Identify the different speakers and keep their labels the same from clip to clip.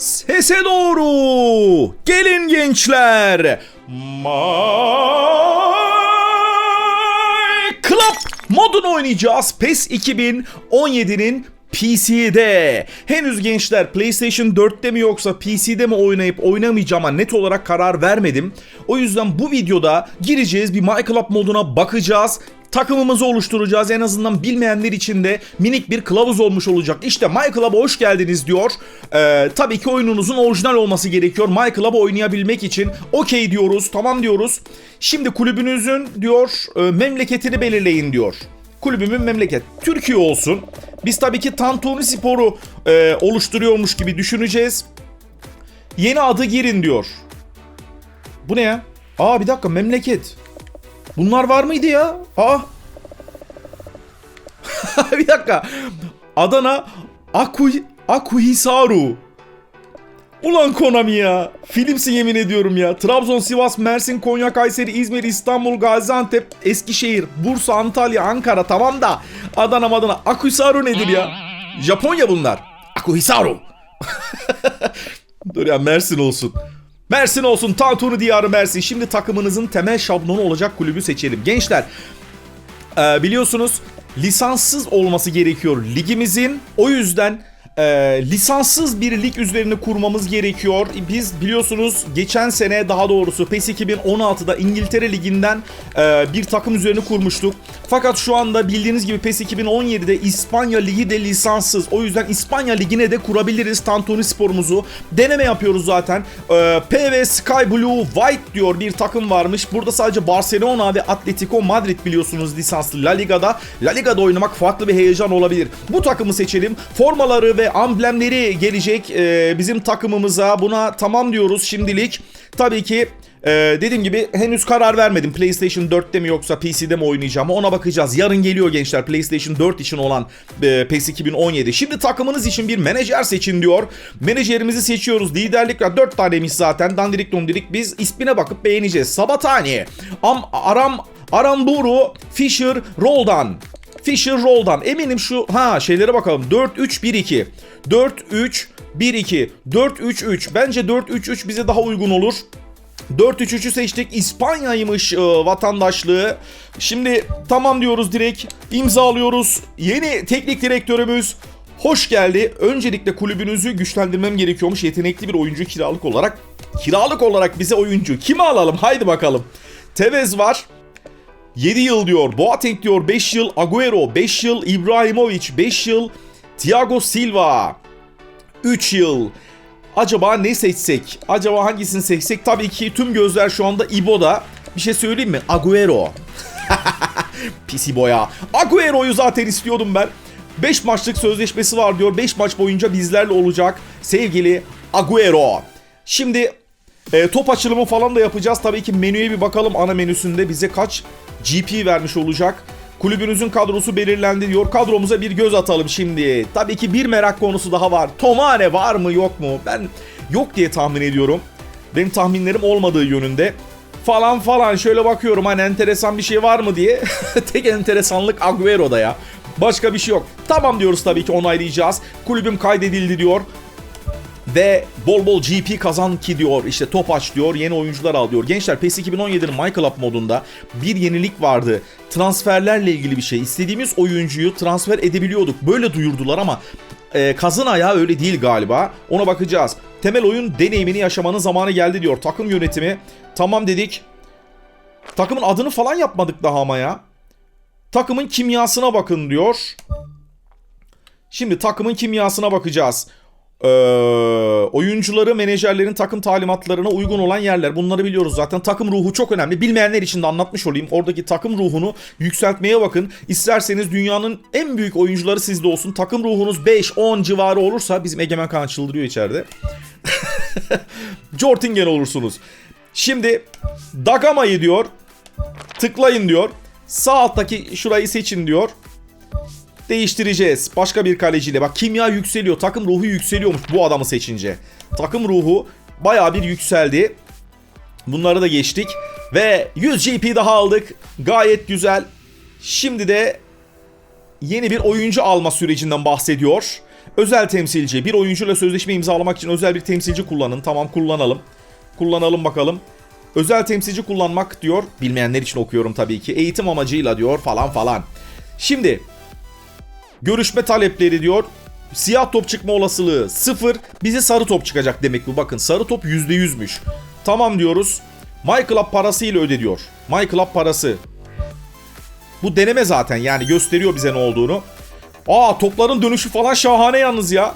Speaker 1: Sese doğru. Gelin gençler. My Club modunu oynayacağız. PES 2017'nin PC'de. Henüz gençler PlayStation 4'te mi yoksa PC'de mi oynayıp oynamayacağıma net olarak karar vermedim. O yüzden bu videoda gireceğiz bir My Club moduna bakacağız. Takımımızı oluşturacağız. En azından bilmeyenler için de minik bir kılavuz olmuş olacak. İşte My Club'a hoş geldiniz diyor. Ee, tabii ki oyununuzun orijinal olması gerekiyor. My Club'a oynayabilmek için okey diyoruz, tamam diyoruz. Şimdi kulübünüzün diyor e, memleketini belirleyin diyor. Kulübümün memleket Türkiye olsun. Biz tabii ki Tantuni Spor'u e, oluşturuyormuş gibi düşüneceğiz. Yeni adı girin diyor. Bu ne ya? Aa bir dakika memleket. Bunlar var mıydı ya? Aa. bir dakika. Adana Aku Akuhisaru. Ulan Konami ya. Filmsin yemin ediyorum ya. Trabzon, Sivas, Mersin, Konya, Kayseri, İzmir, İstanbul, Gaziantep, Eskişehir, Bursa, Antalya, Ankara tamam da Adana Adana. Akuhisaru nedir ya? Japonya bunlar. Akuhisaru. Dur ya Mersin olsun. Mersin olsun. Tantuni diyarı Mersin. Şimdi takımınızın temel şablonu olacak kulübü seçelim. Gençler e, biliyorsunuz lisanssız olması gerekiyor ligimizin. O yüzden e, lisanssız bir lig üzerine kurmamız gerekiyor. Biz biliyorsunuz geçen sene daha doğrusu PES 2016'da İngiltere Ligi'nden e, bir takım üzerine kurmuştuk. Fakat şu anda bildiğiniz gibi PES 2017'de İspanya Ligi de lisanssız. O yüzden İspanya Ligi'ne de kurabiliriz Tantuni sporumuzu. Deneme yapıyoruz zaten. E, PV Sky Blue White diyor bir takım varmış. Burada sadece Barcelona ve Atletico Madrid biliyorsunuz lisanslı La Liga'da. La Liga'da oynamak farklı bir heyecan olabilir. Bu takımı seçelim. Formaları ve amblemleri gelecek e, bizim takımımıza. Buna tamam diyoruz şimdilik. Tabii ki e, dediğim gibi henüz karar vermedim. PlayStation 4'te mi yoksa PC'de mi oynayacağım ona bakacağız. Yarın geliyor gençler PlayStation 4 için olan e, PES 2017. Şimdi takımınız için bir menajer seçin diyor. Menajerimizi seçiyoruz. Liderlik var. 4 taneymiş zaten. Dandirik dondirik. Biz ismine bakıp beğeneceğiz. Sabatani. Am, Aram Aramburu Fisher Roldan. Fisher Roll'dan. Eminim şu ha şeylere bakalım. 4-3-1-2. 4-3 1-2. 4-3-3. Bence 4-3-3 bize daha uygun olur. 4-3-3'ü seçtik. İspanya'ymış e, vatandaşlığı. Şimdi tamam diyoruz direkt. imzalıyoruz. Yeni teknik direktörümüz hoş geldi. Öncelikle kulübünüzü güçlendirmem gerekiyormuş. Yetenekli bir oyuncu kiralık olarak. Kiralık olarak bize oyuncu. Kimi alalım? Haydi bakalım. Tevez var. 7 yıl diyor. Boateng diyor 5 yıl. Agüero 5 yıl. İbrahimovic 5 yıl. Thiago Silva 3 yıl. Acaba ne seçsek? Acaba hangisini seçsek? Tabii ki tüm gözler şu anda İbo'da. Bir şey söyleyeyim mi? Agüero. Pisi boya. Agüero'yu zaten istiyordum ben. 5 maçlık sözleşmesi var diyor. 5 maç boyunca bizlerle olacak. Sevgili Agüero. Şimdi e, top açılımı falan da yapacağız. Tabii ki menüye bir bakalım ana menüsünde bize kaç GP vermiş olacak. Kulübünüzün kadrosu belirlendi diyor. Kadromuza bir göz atalım şimdi. Tabii ki bir merak konusu daha var. Tomane var mı yok mu? Ben yok diye tahmin ediyorum. Benim tahminlerim olmadığı yönünde. Falan falan şöyle bakıyorum hani enteresan bir şey var mı diye. Tek enteresanlık Agüero'da ya. Başka bir şey yok. Tamam diyoruz tabii ki onaylayacağız. Kulübüm kaydedildi diyor. Ve bol bol GP kazan ki diyor işte top aç diyor yeni oyuncular al diyor. Gençler PES 2017'nin My Club modunda bir yenilik vardı. Transferlerle ilgili bir şey. İstediğimiz oyuncuyu transfer edebiliyorduk. Böyle duyurdular ama e, kazın ayağı öyle değil galiba. Ona bakacağız. Temel oyun deneyimini yaşamanın zamanı geldi diyor. Takım yönetimi tamam dedik. Takımın adını falan yapmadık daha ama ya. Takımın kimyasına bakın diyor. Şimdi takımın kimyasına bakacağız. Ee, oyuncuları, menajerlerin takım talimatlarına uygun olan yerler. Bunları biliyoruz zaten. Takım ruhu çok önemli. Bilmeyenler için de anlatmış olayım. Oradaki takım ruhunu yükseltmeye bakın. İsterseniz dünyanın en büyük oyuncuları sizde olsun. Takım ruhunuz 5-10 civarı olursa bizim Egemen Kaan çıldırıyor içeride. Jortingen olursunuz. Şimdi Dagama'yı diyor. Tıklayın diyor. Sağ alttaki şurayı seçin diyor değiştireceğiz. Başka bir kaleciyle. Bak kimya yükseliyor. Takım ruhu yükseliyormuş bu adamı seçince. Takım ruhu baya bir yükseldi. Bunları da geçtik. Ve 100 GP daha aldık. Gayet güzel. Şimdi de yeni bir oyuncu alma sürecinden bahsediyor. Özel temsilci. Bir oyuncuyla sözleşme imzalamak için özel bir temsilci kullanın. Tamam kullanalım. Kullanalım bakalım. Özel temsilci kullanmak diyor. Bilmeyenler için okuyorum tabii ki. Eğitim amacıyla diyor falan falan. Şimdi görüşme talepleri diyor. Siyah top çıkma olasılığı sıfır. Bize sarı top çıkacak demek bu. Bakın sarı top %100'müş. Tamam diyoruz. MyClub parası ile öde diyor. MyClub parası. Bu deneme zaten yani gösteriyor bize ne olduğunu. Aa topların dönüşü falan şahane yalnız ya.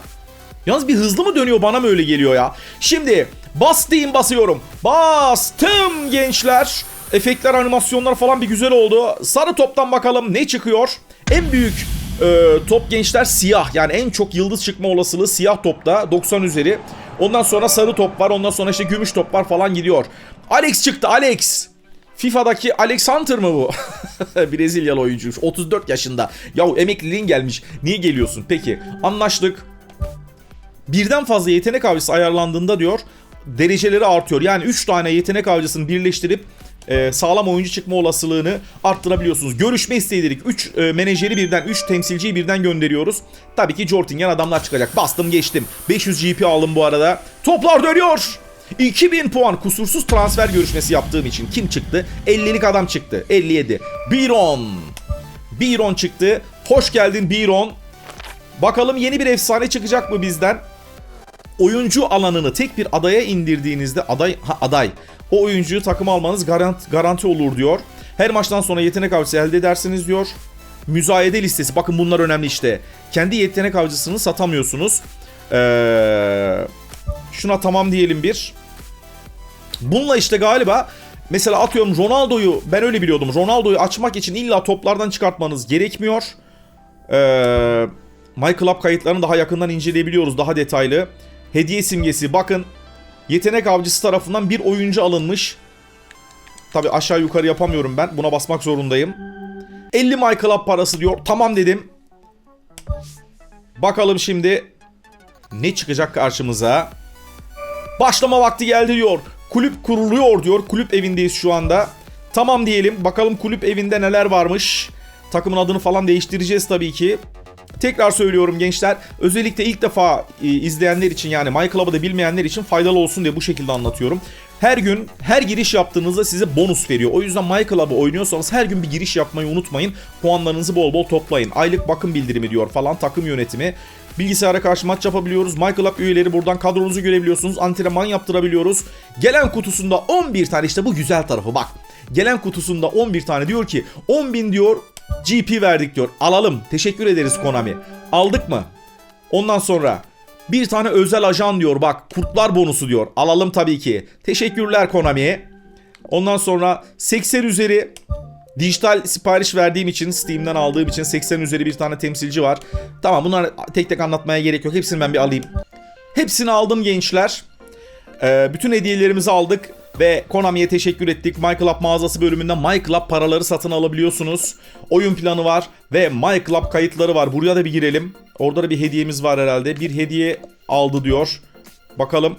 Speaker 1: Yalnız bir hızlı mı dönüyor bana mı öyle geliyor ya? Şimdi bas diyeyim basıyorum. Bastım gençler. Efektler animasyonlar falan bir güzel oldu. Sarı toptan bakalım ne çıkıyor. En büyük e, top gençler siyah. Yani en çok yıldız çıkma olasılığı siyah topta 90 üzeri. Ondan sonra sarı top var. Ondan sonra işte gümüş top var falan gidiyor. Alex çıktı Alex. FIFA'daki Alex Hunter mı bu? Brezilyalı oyuncuymuş. 34 yaşında. Yahu emekliliğin gelmiş. Niye geliyorsun? Peki anlaştık. Birden fazla yetenek avcısı ayarlandığında diyor dereceleri artıyor. Yani 3 tane yetenek avcısını birleştirip e, sağlam oyuncu çıkma olasılığını arttırabiliyorsunuz. Görüşme isteği dedik. 3 e, menajeri birden, 3 temsilciyi birden gönderiyoruz. Tabii ki Jortingen adamlar çıkacak. Bastım geçtim. 500 GP aldım bu arada. Toplar dönüyor. 2000 puan kusursuz transfer görüşmesi yaptığım için kim çıktı? 50'lik adam çıktı. 57. Biron. Biron çıktı. Hoş geldin Biron. Bakalım yeni bir efsane çıkacak mı bizden? Oyuncu alanını tek bir adaya indirdiğinizde aday ha, aday o oyuncuyu takıma almanız garanti, garanti olur diyor. Her maçtan sonra yetenek avcısı elde edersiniz diyor. Müzayede listesi. Bakın bunlar önemli işte. Kendi yetenek avcısını satamıyorsunuz. Ee, şuna tamam diyelim bir. Bununla işte galiba mesela atıyorum Ronaldo'yu ben öyle biliyordum. Ronaldo'yu açmak için illa toplardan çıkartmanız gerekmiyor. Ee, MyClub kayıtlarını daha yakından inceleyebiliyoruz daha detaylı. Hediye simgesi bakın yetenek avcısı tarafından bir oyuncu alınmış. Tabi aşağı yukarı yapamıyorum ben. Buna basmak zorundayım. 50 MyClub parası diyor. Tamam dedim. Bakalım şimdi ne çıkacak karşımıza. Başlama vakti geldi diyor. Kulüp kuruluyor diyor. Kulüp evindeyiz şu anda. Tamam diyelim. Bakalım kulüp evinde neler varmış. Takımın adını falan değiştireceğiz tabii ki. Tekrar söylüyorum gençler. Özellikle ilk defa e, izleyenler için yani My Club'ı da bilmeyenler için faydalı olsun diye bu şekilde anlatıyorum. Her gün her giriş yaptığınızda size bonus veriyor. O yüzden My Club'ı oynuyorsanız her gün bir giriş yapmayı unutmayın. Puanlarınızı bol bol toplayın. Aylık bakım bildirimi diyor falan takım yönetimi. Bilgisayara karşı maç yapabiliyoruz. My Club üyeleri buradan kadronuzu görebiliyorsunuz. Antrenman yaptırabiliyoruz. Gelen kutusunda 11 tane işte bu güzel tarafı bak. Gelen kutusunda 11 tane diyor ki 10 bin diyor GP verdik diyor. Alalım. Teşekkür ederiz Konami. Aldık mı? Ondan sonra bir tane özel ajan diyor bak kurtlar bonusu diyor. Alalım tabii ki. Teşekkürler Konami'ye. Ondan sonra 80 üzeri dijital sipariş verdiğim için Steam'den aldığım için 80 üzeri bir tane temsilci var. Tamam bunlar tek tek anlatmaya gerek yok. Hepsini ben bir alayım. Hepsini aldım gençler. Ee, bütün hediyelerimizi aldık ve Konami'ye teşekkür ettik. MyClub mağazası bölümünde MyClub paraları satın alabiliyorsunuz. Oyun planı var ve MyClub kayıtları var. Buraya da bir girelim. Orada da bir hediyemiz var herhalde. Bir hediye aldı diyor. Bakalım.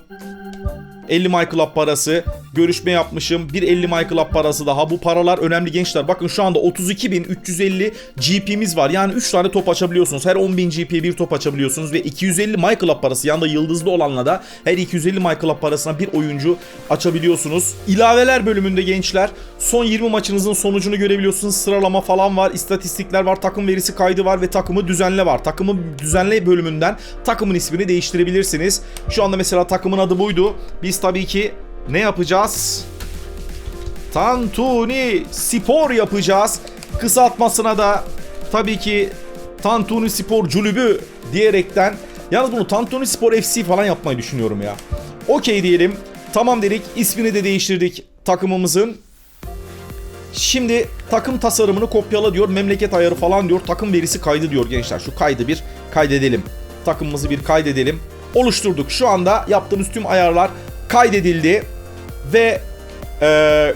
Speaker 1: 50 MyClub parası. Görüşme yapmışım. Bir 50 MyClub parası daha. Bu paralar önemli gençler. Bakın şu anda 32.350 GP'miz var. Yani 3 tane top açabiliyorsunuz. Her 10.000 GP'ye bir top açabiliyorsunuz. Ve 250 MyClub parası. Yanında yıldızlı olanla da her 250 MyClub parasına bir oyuncu açabiliyorsunuz. İlaveler bölümünde gençler son 20 maçınızın sonucunu görebiliyorsunuz. Sıralama falan var. istatistikler var. Takım verisi kaydı var ve takımı düzenle var. Takımı düzenle bölümünden takımın ismini değiştirebilirsiniz. Şu anda mesela takımın adı buydu. Biz tabii ki ne yapacağız? Tantuni Spor yapacağız. Kısaltmasına da tabii ki Tantuni Spor Culübü diyerekten yalnız bunu Tantuni Spor FC falan yapmayı düşünüyorum ya. Okey diyelim. Tamam dedik. İsmini de değiştirdik takımımızın. Şimdi takım tasarımını kopyala diyor. Memleket ayarı falan diyor. Takım verisi kaydı diyor gençler. Şu kaydı bir kaydedelim. Takımımızı bir kaydedelim. Oluşturduk. Şu anda yaptığımız tüm ayarlar kaydedildi. Ve e,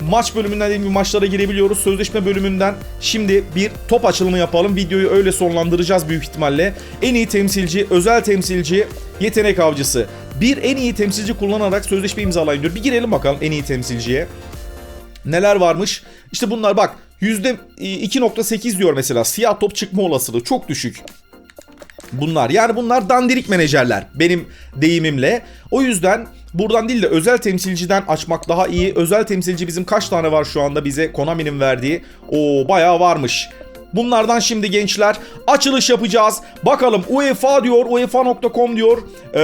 Speaker 1: maç bölümünden dediğim gibi maçlara girebiliyoruz. Sözleşme bölümünden şimdi bir top açılımı yapalım. Videoyu öyle sonlandıracağız büyük ihtimalle. En iyi temsilci, özel temsilci, yetenek avcısı. Bir en iyi temsilci kullanarak sözleşme imzalayın diyor. Bir girelim bakalım en iyi temsilciye. Neler varmış? İşte bunlar bak %2.8 diyor mesela. Siyah top çıkma olasılığı çok düşük. Bunlar. Yani bunlar dandirik menajerler benim deyimimle. O yüzden buradan değil de özel temsilciden açmak daha iyi. Özel temsilci bizim kaç tane var şu anda bize Konami'nin verdiği? O bayağı varmış. Bunlardan şimdi gençler açılış yapacağız. Bakalım UEFA diyor, UEFA.com diyor. Ee,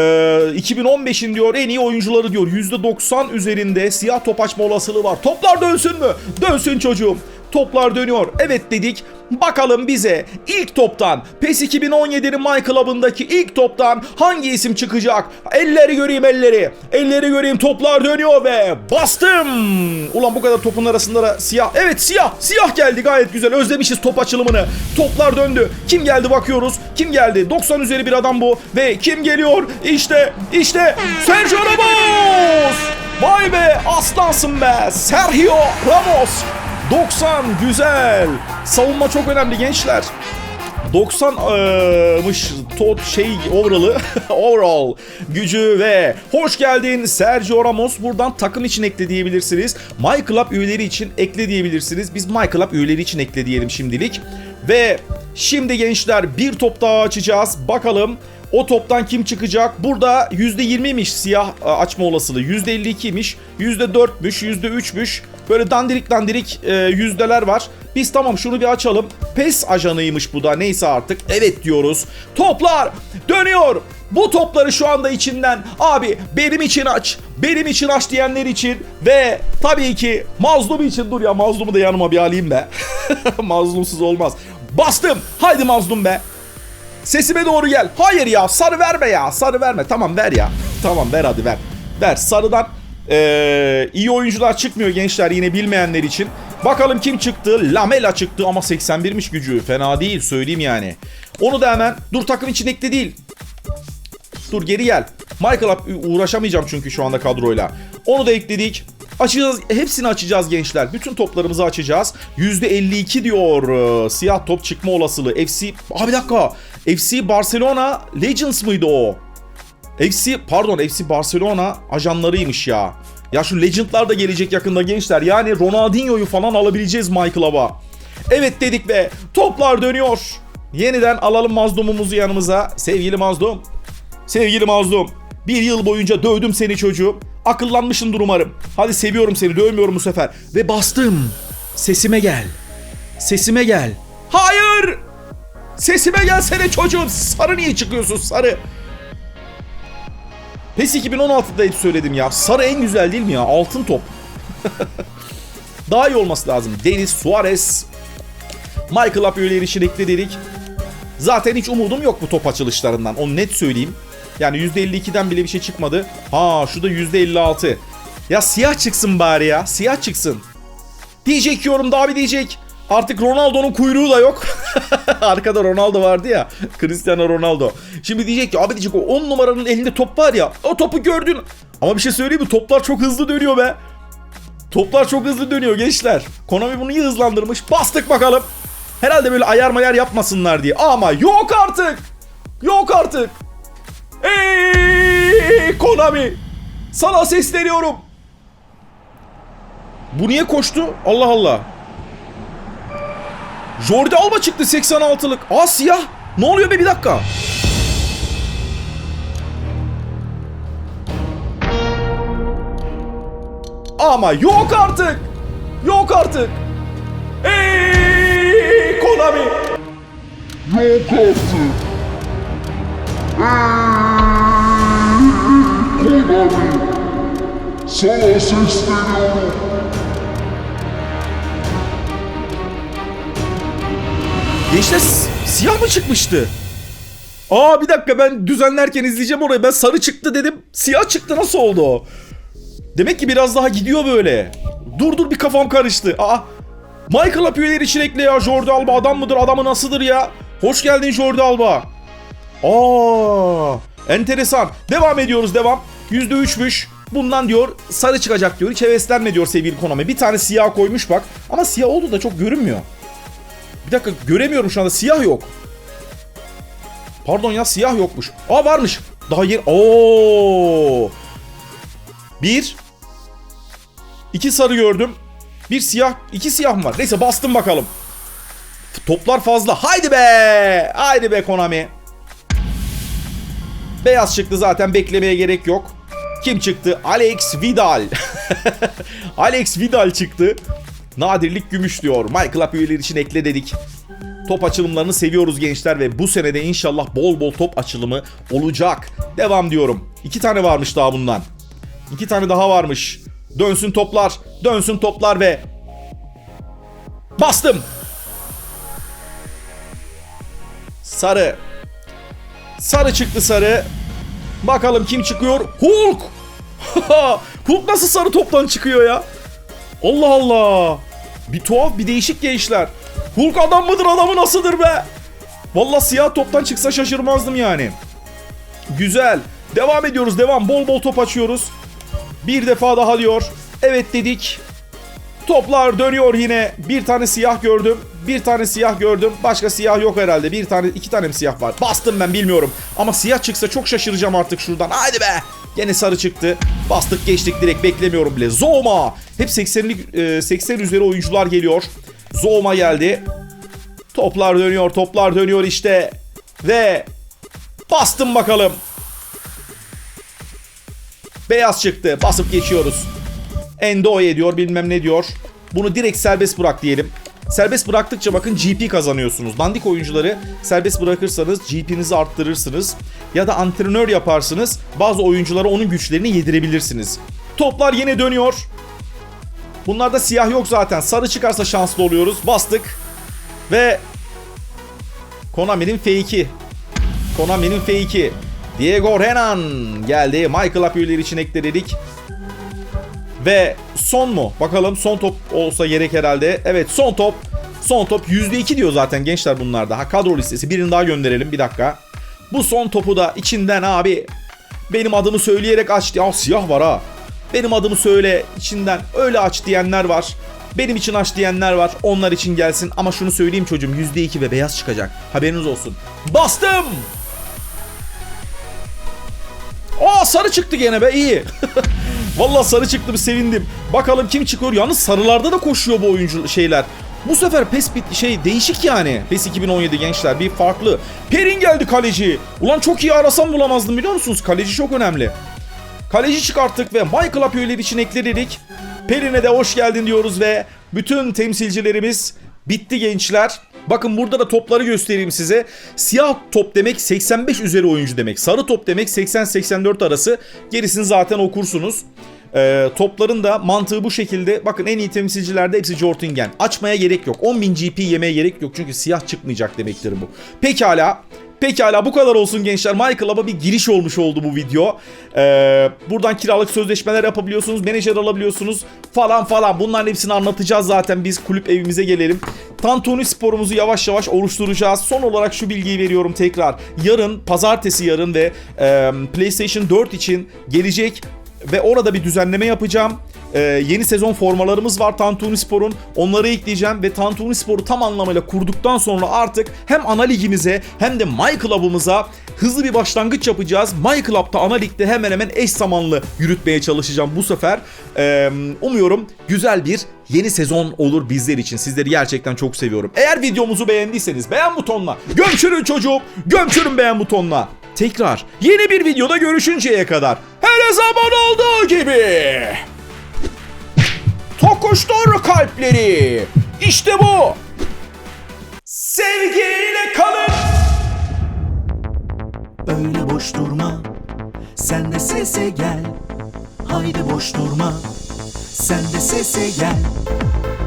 Speaker 1: 2015'in diyor en iyi oyuncuları diyor. %90 üzerinde siyah top açma olasılığı var. Toplar dönsün mü? Dönsün çocuğum. Toplar dönüyor. Evet dedik. Bakalım bize ilk toptan PES 2017'nin My Club'ındaki ilk toptan hangi isim çıkacak? Elleri göreyim elleri. Elleri göreyim toplar dönüyor ve bastım. Ulan bu kadar topun arasında da siyah. Evet siyah. Siyah geldi gayet güzel. Özlemişiz top açılımını. Toplar döndü. Kim geldi bakıyoruz. Kim geldi? 90 üzeri bir adam bu. Ve kim geliyor? İşte işte Sergio Ramos. Vay be aslansın be. Sergio Ramos. 90 güzel. Savunma çok önemli gençler. 90'mış tot şey overall'ı overall gücü ve hoş geldin Sergio Ramos buradan takım için ekle diyebilirsiniz. My Club üyeleri için ekle diyebilirsiniz. Biz My Club üyeleri için ekle diyelim şimdilik. Ve şimdi gençler bir top daha açacağız. Bakalım o toptan kim çıkacak? Burada %20'ymiş siyah e, açma olasılığı. %52'ymiş. %4'müş. %3'müş. Böyle dandirik dandirik e, yüzdeler var. Biz tamam şunu bir açalım. PES ajanıymış bu da neyse artık. Evet diyoruz. Toplar dönüyor. Bu topları şu anda içinden abi benim için aç, benim için aç diyenler için ve tabii ki mazlum için dur ya mazlumu da yanıma bir alayım be. Mazlumsuz olmaz. Bastım. Haydi mazlum be. Sesime doğru gel. Hayır ya sarı verme ya. Sarı verme. Tamam ver ya. Tamam ver hadi ver. Ver. Sarıdan ee, iyi oyuncular çıkmıyor gençler yine bilmeyenler için. Bakalım kim çıktı? Lamela çıktı ama 81'miş gücü. Fena değil söyleyeyim yani. Onu da hemen dur takım için ekle değil. Dur geri gel. Michael uğraşamayacağım çünkü şu anda kadroyla. Onu da ekledik. Açacağız. Hepsini açacağız gençler. Bütün toplarımızı açacağız. %52 diyor e, siyah top çıkma olasılığı. FC... Abi bir dakika. FC Barcelona Legends mıydı o? FC pardon FC Barcelona ajanlarıymış ya. Ya şu Legend'lar da gelecek yakında gençler. Yani Ronaldinho'yu falan alabileceğiz My Club'a. Evet dedik ve toplar dönüyor. Yeniden alalım mazlumumuzu yanımıza. Sevgili mazlum. Sevgili mazlum. Bir yıl boyunca dövdüm seni çocuğum. Akıllanmışsındır umarım. Hadi seviyorum seni dövmüyorum bu sefer. Ve bastım. Sesime gel. Sesime gel. Hayır. Sesime gelsene çocuğum. Sarı niye çıkıyorsun sarı? PES 2016'da hep söyledim ya. Sarı en güzel değil mi ya? Altın top. Daha iyi olması lazım. Denis Suarez. Michael Up üyeleri için ekledik. Zaten hiç umudum yok bu top açılışlarından. Onu net söyleyeyim. Yani %52'den bile bir şey çıkmadı. Ha şu da %56. Ya siyah çıksın bari ya. Siyah çıksın. Diyecek yorum daha bir diyecek. Artık Ronaldo'nun kuyruğu da yok. Arkada Ronaldo vardı ya. Cristiano Ronaldo. Şimdi diyecek ki abi diyecek o 10 numaranın elinde top var ya. O topu gördün. Ama bir şey söyleyeyim mi? Toplar çok hızlı dönüyor be. Toplar çok hızlı dönüyor gençler. Konami bunu iyi hızlandırmış. Bastık bakalım. Herhalde böyle ayar mayar yapmasınlar diye. Ama yok artık. Yok artık. Ey Konami. Sana sesleniyorum. Bu niye koştu? Allah Allah. Jordi Alba çıktı 86'lık. Aa siyah. Ne oluyor be bir dakika. Ama yok artık. Yok artık. Ey Konami.
Speaker 2: Yok artık. Konami. Sana sesleniyorum.
Speaker 1: Gençler siyah mı çıkmıştı? Aa bir dakika ben düzenlerken izleyeceğim orayı. Ben sarı çıktı dedim. Siyah çıktı nasıl oldu? Demek ki biraz daha gidiyor böyle. Dur dur bir kafam karıştı. Aa Michael Up için ekle ya. Jordi Alba adam mıdır adamı nasıldır ya? Hoş geldin Jordi Alba. Aa enteresan. Devam ediyoruz devam. %3'müş. Bundan diyor sarı çıkacak diyor. Hiç heveslenme diyor sevgili Konami. Bir tane siyah koymuş bak. Ama siyah oldu da çok görünmüyor. Bir dakika göremiyorum şu anda siyah yok. Pardon ya siyah yokmuş. Aa varmış. Daha yer... Oo. Bir. iki sarı gördüm. Bir siyah. iki siyah var? Neyse bastım bakalım. Toplar fazla. Haydi be. Haydi be Konami. Beyaz çıktı zaten beklemeye gerek yok. Kim çıktı? Alex Vidal. Alex Vidal çıktı. Nadirlik gümüş diyor. Up üyeleri için ekle dedik. Top açılımlarını seviyoruz gençler ve bu senede inşallah bol bol top açılımı olacak. Devam diyorum. İki tane varmış daha bundan. İki tane daha varmış. Dönsün toplar, dönsün toplar ve bastım. Sarı. Sarı çıktı sarı. Bakalım kim çıkıyor? Hulk. Hulk nasıl sarı toptan çıkıyor ya? Allah Allah. Bir tuhaf bir değişik gençler. Hulk adam mıdır adamı nasıldır be? Vallahi siyah toptan çıksa şaşırmazdım yani. Güzel. Devam ediyoruz devam. Bol bol top açıyoruz. Bir defa daha diyor. Evet dedik. Toplar dönüyor yine. Bir tane siyah gördüm. Bir tane siyah gördüm. Başka siyah yok herhalde. Bir tane, iki tane mi siyah var? Bastım ben bilmiyorum. Ama siyah çıksa çok şaşıracağım artık şuradan. Haydi be. Gene sarı çıktı. Bastık geçtik direkt beklemiyorum bile. Zoma. Hep 80'lik e, 80 üzeri oyuncular geliyor. Zoma geldi. Toplar dönüyor, toplar dönüyor işte. Ve bastım bakalım. Beyaz çıktı. Basıp geçiyoruz. Endoye diyor bilmem ne diyor. Bunu direkt serbest bırak diyelim. Serbest bıraktıkça bakın GP kazanıyorsunuz. Dandik oyuncuları serbest bırakırsanız GP'nizi arttırırsınız. Ya da antrenör yaparsınız. Bazı oyunculara onun güçlerini yedirebilirsiniz. Toplar yine dönüyor. Bunlarda siyah yok zaten. Sarı çıkarsa şanslı oluyoruz. Bastık. Ve Konami'nin fake'i. Konami'nin fake'i. Diego Renan geldi. Michael üyeleri için ekledik. Ve son mu? Bakalım son top olsa gerek herhalde. Evet son top. Son top %2 diyor zaten gençler bunlarda. Ha kadro listesi birini daha gönderelim bir dakika. Bu son topu da içinden abi benim adımı söyleyerek aç diye. Aa siyah var ha. Benim adımı söyle içinden öyle aç diyenler var. Benim için aç diyenler var. Onlar için gelsin. Ama şunu söyleyeyim çocuğum %2 ve beyaz çıkacak. Haberiniz olsun. Bastım. Aa sarı çıktı gene be iyi. Vallahi sarı çıktı bir sevindim. Bakalım kim çıkıyor. Yalnız sarılarda da koşuyor bu oyuncu şeyler. Bu sefer PES bit şey değişik yani. PES 2017 gençler bir farklı. Perin geldi kaleci. Ulan çok iyi arasam bulamazdım biliyor musunuz? Kaleci çok önemli. Kaleci çıkarttık ve Michael üyeleri için ekledik. Perin'e de hoş geldin diyoruz ve bütün temsilcilerimiz bitti gençler. Bakın burada da topları göstereyim size. Siyah top demek 85 üzeri oyuncu demek. Sarı top demek 80-84 arası. Gerisini zaten okursunuz. Ee, topların da mantığı bu şekilde. Bakın en iyi temsilcilerde hepsi Jortingen. Açmaya gerek yok. 10.000 GP yemeye gerek yok. Çünkü siyah çıkmayacak demektir bu. Pekala. Pekala bu kadar olsun gençler. Michael Up'a bir giriş olmuş oldu bu video. Ee, buradan kiralık sözleşmeler yapabiliyorsunuz. Menajer alabiliyorsunuz. Falan falan. Bunların hepsini anlatacağız zaten. Biz kulüp evimize gelelim. Tantuni sporumuzu yavaş yavaş oluşturacağız. Son olarak şu bilgiyi veriyorum tekrar. Yarın, pazartesi yarın ve e, PlayStation 4 için gelecek ve orada bir düzenleme yapacağım. Ee, yeni sezon formalarımız var Tantuni Spor'un. Onları ekleyeceğim ve Tantuni Spor'u tam anlamıyla kurduktan sonra artık hem ana ligimize hem de My Club'ımıza hızlı bir başlangıç yapacağız. My Club'da ana hemen hemen eş zamanlı yürütmeye çalışacağım bu sefer. Ee, umuyorum güzel bir yeni sezon olur bizler için. Sizleri gerçekten çok seviyorum. Eğer videomuzu beğendiyseniz beğen butonuna gömçürün çocuğum. Gömçürün beğen butonuna. Tekrar yeni bir videoda görüşünceye kadar her zaman olduğu gibi. Tokuştur kalpleri. İşte bu. Sevgiyle kalın.
Speaker 3: Öyle boş durma. Sen de sese gel. Haydi boş durma. Sen de sese gel.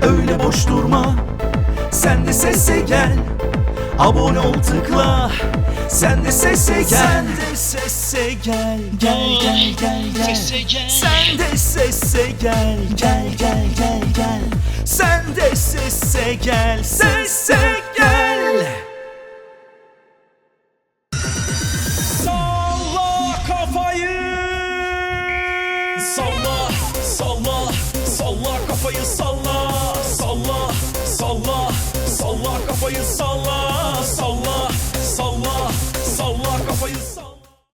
Speaker 3: Öyle boş durma. Sen de sese gel. Abone ol tıkla Sen de sese gel. Sen de sese gel. Gel gel gel gel. Sen de sese gel. Gel gel gel gel. Sen de sese gel. Sese gel.
Speaker 1: Salla kafayı. Salla, salla, salla kafayı salla, salla, salla, salla kafayı salla, salla, salla, salla kafayı salla.